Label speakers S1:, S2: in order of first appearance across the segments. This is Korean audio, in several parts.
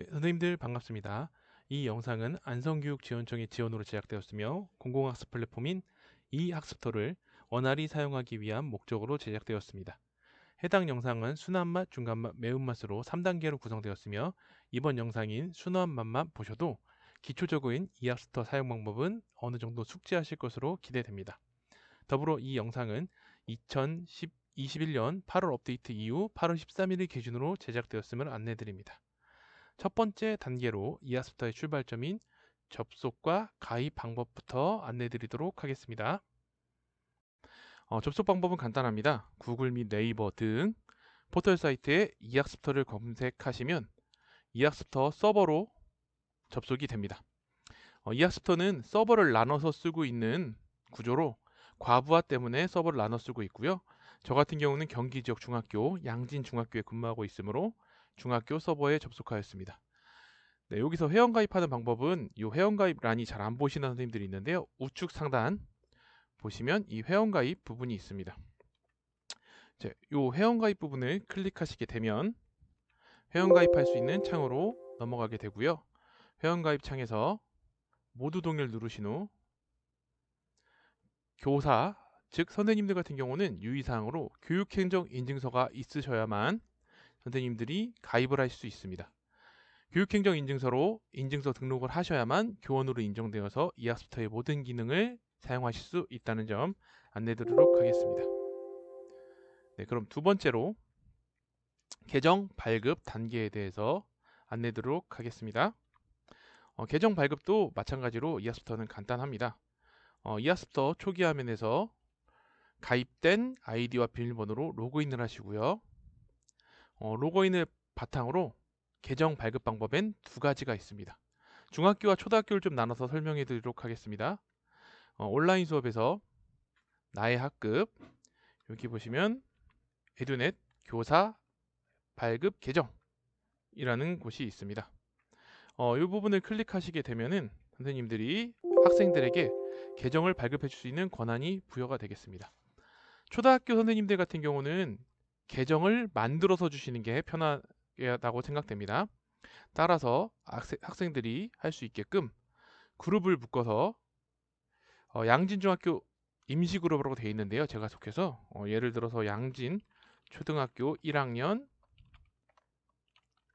S1: 네, 선생님들 반갑습니다. 이 영상은 안성교육지원청의 지원으로 제작되었으며 공공학습 플랫폼인 이 학습터를 원활히 사용하기 위한 목적으로 제작되었습니다. 해당 영상은 순한 맛, 중간 맛, 매운맛으로 3단계로 구성되었으며 이번 영상인 순한 맛만 보셔도 기초적인 이 학습터 사용 방법은 어느 정도 숙지하실 것으로 기대됩니다. 더불어 이 영상은 2021년 8월 업데이트 이후 8월 13일을 기준으로 제작되었음을 안내드립니다. 첫 번째 단계로 이하스터의 출발점인 접속과 가입 방법부터 안내드리도록 하겠습니다. 어, 접속 방법은 간단합니다. 구글 및 네이버 등 포털 사이트에 이학습터를 검색하시면 이학습터 서버로 접속이 됩니다. 어, 이학습터는 서버를 나눠서 쓰고 있는 구조로 과부하 때문에 서버를 나눠 쓰고 있고요. 저 같은 경우는 경기 지역 중학교 양진 중학교에 근무하고 있으므로 중학교 서버에 접속하였습니다. 네, 여기서 회원 가입하는 방법은 이 회원 가입란이 잘 안 보시는 선생님들이 있는데요. 우측 상단 보시면 이 회원 가입 부분이 있습니다. 이 회원 가입 부분을 클릭하시게 되면 회원 가입할 수 있는 창으로 넘어가게 되고요. 회원 가입 창에서 모두 동의를 누르신 후 교사, 즉 선생님들 같은 경우는 유의사항으로 교육행정 인증서가 있으셔야만 선생님들이 가입을 할 수 있습니다. 교육행정 인증서로 인증서 등록을 하셔야만 교원으로 인정되어서 이학스터의 모든 기능을 사용하실 수 있다는 점 안내드리도록 하겠습니다. 네, 그럼 두 번째로 계정 발급 단계에 대해서 안내드리도록 하겠습니다. 어, 계정 발급도 마찬가지로 이학스터는 간단합니다. 어, 이학스터 초기 화면에서 가입된 아이디와 비밀번호로 로그인을 하시고요. 어, 로그인을 바탕으로 계정 발급 방법엔 두 가지가 있습니다. 중학교와 초등학교를 좀 나눠서 설명해 드리도록 하겠습니다. 어, 온라인 수업에서 나의 학급 여기 보시면 에듀넷 교사 발급 계정이라는 곳이 있습니다. 어, 이 부분을 클릭하시게 되면은 선생님들이 학생들에게 계정을 발급해 줄 수 있는 권한이 부여가 되겠습니다. 초등학교 선생님들 같은 경우는 계정을 만들어서 주시는 게 편하다고 생각됩니다. 따라서 학생, 들이 할 수 있게끔 그룹을 묶어서 어, 양진중학교 임시그룹으로 되어 있는데요. 제가 속해서 어, 예를 들어서 양진 초등학교 1학년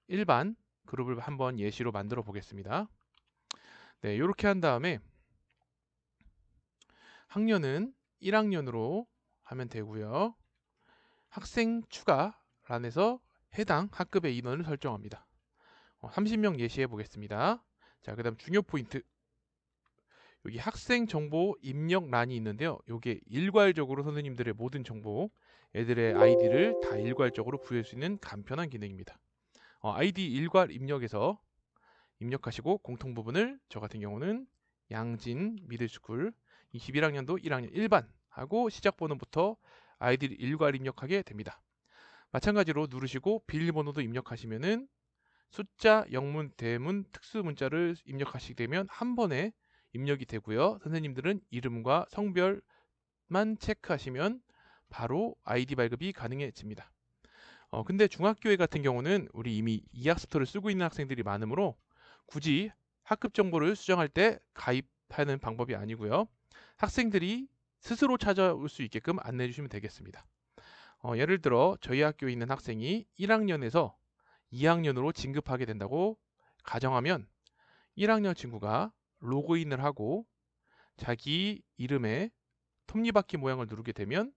S1: 일반 그룹을 한번 예시로 만들어 보겠습니다. 네, 이렇게 한 다음에 학년은 1학년으로 하면 되고요. 학생 추가 란에서 해당 학급의 인원을 설정합니다. 30명 어, 예시해 보겠습니다. 자, 그 다음 중요 포인트. 여기 학생 정보 입력 란이 있는데요. 이게 일괄적으로 선생님들의 모든 정보, 애들의 아이디를 다 일괄적으로 부여할 수 있는 간편한 기능입니다. 어, 아이디 일괄 입력에서 입력하시고 공통 부분을 저 같은 경우는 양진 미들스쿨 21학년도 1학년 1반 하고 시작 번호부터 아이디를 일괄 입력하게 됩니다. 마찬가지로 누르시고 비밀번호도 입력하시면은 숫자, 영문, 대문, 특수 문자를 입력하시게 되면 한 번에 입력이 되고요. 선생님들은 이름과 성별만 체크하시면 바로 아이디 발급이 가능해집니다. 어, 근데 중학교에 같은 경우는 우리 이미 이학습터를 쓰고 있는 학생들이 많으므로 굳이 학급 정보를 수정할 때 가입하는 방법이 아니고요. 학생들이 스스로 찾아올 수 있게끔 안내해 주시면 되겠습니다. 어, 예를 들어 저희 학교에 있는 학생이 1학년에서 2학년으로 진급하게 된다고 가정하면 1학년 친구가 로그인을 하고 자기 이름에 톱니바퀴 모양을 누르게 되면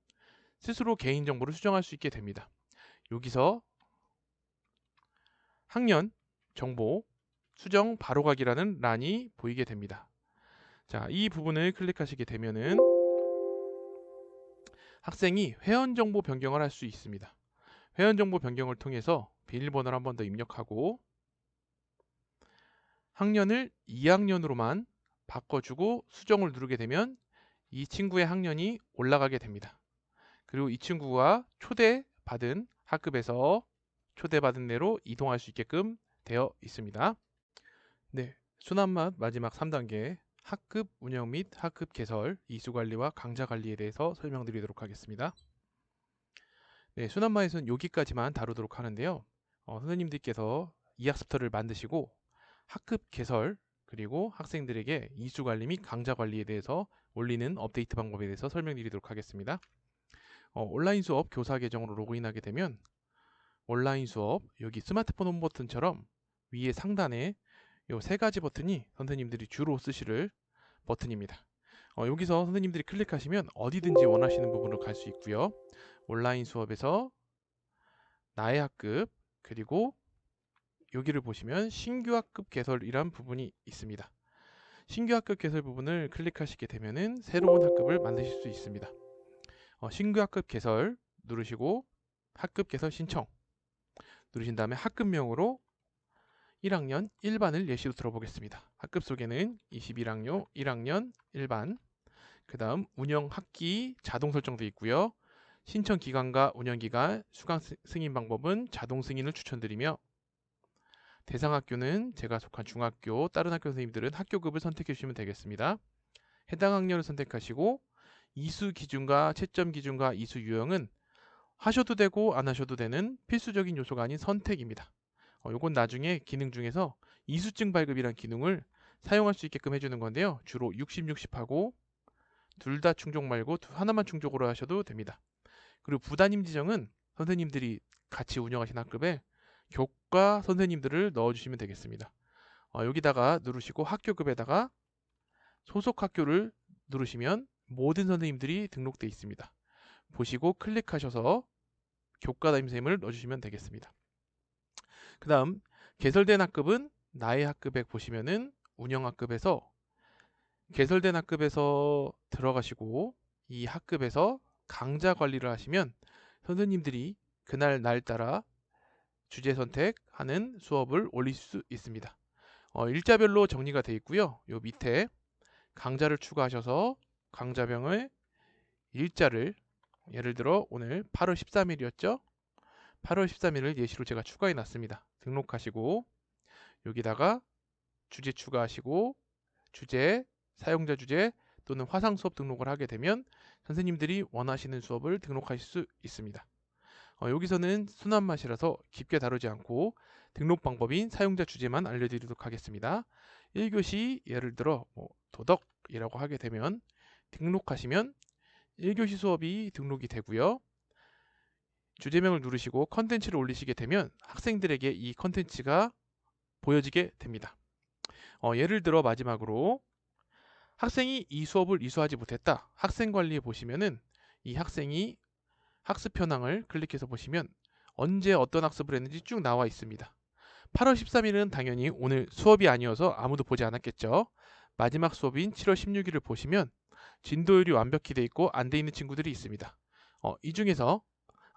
S1: 스스로 개인정보를 수정할 수 있게 됩니다. 여기서 학년 정보 수정 바로가기라는 란이 보이게 됩니다. 자, 이 부분을 클릭하시게 되면은 학생이 회원 정보 변경을 할 수 있습니다. 회원 정보 변경을 통해서 비밀번호를 한 번 더 입력하고 학년을 2학년으로만 바꿔주고 수정을 누르게 되면 이 친구의 학년이 올라가게 됩니다. 그리고 이 친구가 초대받은 학급에서 초대받은 대로 이동할 수 있게끔 되어 있습니다. 네, 순한맛 마지막 3단계 학급 운영 및 학급 개설, 이수 관리와 강좌 관리에 대해서 설명드리도록 하겠습니다. 네, 순환마에서는 여기까지만 다루도록 하는데요. 어, 선생님들께서 이학습터를 만드시고 학급 개설 그리고 학생들에게 이수 관리 및 강좌 관리에 대해서 올리는 업데이트 방법에 대해서 설명드리도록 하겠습니다. 어, 온라인 수업 교사 계정으로 로그인하게 되면 온라인 수업 여기 스마트폰 홈 버튼처럼 위에 상단에 요세 가지 버튼이 선생님들이 주로 쓰실 버튼입니다. 어, 여기서 선생님들이 클릭하시면 어디든지 원하시는 부분으로 갈 수 있고요. 온라인 수업에서 나의 학급 그리고 여기를 보시면 신규 학급 개설이란 부분이 있습니다. 신규 학급 개설 부분을 클릭하시게 되면은 새로운 학급을 만드실 수 있습니다. 어, 신규 학급 개설 누르시고 학급 개설 신청 누르신 다음에 학급명으로 1학년 1반을 예시로 들어보겠습니다. 학급 속에는 21학년 1학년 1반 그 다음 운영 학기 자동 설정되어 있고요. 신청 기간과 운영 기간, 수강 스- 승인 방법은 자동 승인을 추천드리며 대상 학교는 제가 속한 중학교, 다른 학교 선생님들은 학교급을 선택해 주시면 되겠습니다. 해당 학년을 선택하시고 이수 기준과 채점 기준과 이수 유형은 하셔도 되고 안 하셔도 되는 필수적인 요소가 아닌 선택입니다. 어, 요건 나중에 기능 중에서 이수증 발급이란 기능을 사용할 수 있게끔 해주는 건데요. 주로 60, 60하고 둘 다 충족 말고 두- 하나만 충족으로 하셔도 됩니다. 그리고 부담임 지정은 선생님들이 같이 운영하신 학급에 교과 선생님들을 넣어주시면 되겠습니다. 어, 여기다가 누르시고 학교급에다가 소속 학교를 누르시면 모든 선생님들이 등록돼 있습니다. 보시고 클릭하셔서 교과 담임쌤을 넣어주시면 되겠습니다. 그 다음 개설된 학급은 나의 학급에 보시면은 운영 학급에서 개설된 학급에서 들어가시고 이 학급에서 강좌 관리를 하시면 선생님들이 그날 날 따라 주제 선택하는 수업을 올릴 수 있습니다. 어, 일자별로 정리가 되어 있고요. 요 밑에 강좌를 추가하셔서 강좌병의 일자를 예를 들어 오늘 8월 13일이었죠? 8월 13일을 예시로 제가 추가해 놨습니다. 등록하시고 여기다가 주제 추가하시고 주제, 사용자 주제 또는 화상 수업 등록을 하게 되면 선생님들이 원하시는 수업을 등록하실 수 있습니다. 어, 여기서는 순한 맛이라서 깊게 다루지 않고 등록 방법인 사용자 주제만 알려드리도록 하겠습니다. 1교시 예를 들어 뭐 도덕이라고 하게 되면 등록하시면 1교시 수업이 등록이 되고요. 주제명을 누르시고 컨텐츠를 올리시게 되면 학생들에게 이 컨텐츠가 보여지게 됩니다. 어, 예를 들어 마지막으로 학생이 이 수업을 이수하지 못했다. 학생 관리에 보시면은 이 학생이 학습 현황을 클릭해서 보시면 언제 어떤 학습을 했는지 쭉 나와 있습니다. 8월 13일은 당연히 오늘 수업이 아니어서 아무도 보지 않았겠죠. 마지막 수업인 7월 16일을 보시면 진도율이 완벽히 돼 있고 안 돼 있는 친구들이 있습니다. 어, 이 중에서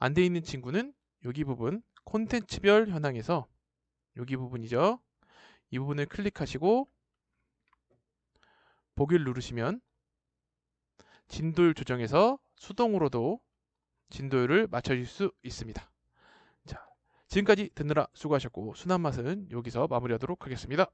S1: 안 돼 있는 친구는 여기 부분 콘텐츠별 현황에서 여기 부분이죠. 이 부분을 클릭하시고 보기를 누르시면 진도율 조정에서 수동으로도 진도율을 맞춰줄 수 있습니다. 자, 지금까지 듣느라 수고하셨고 순한 맛은 여기서 마무리하도록 하겠습니다.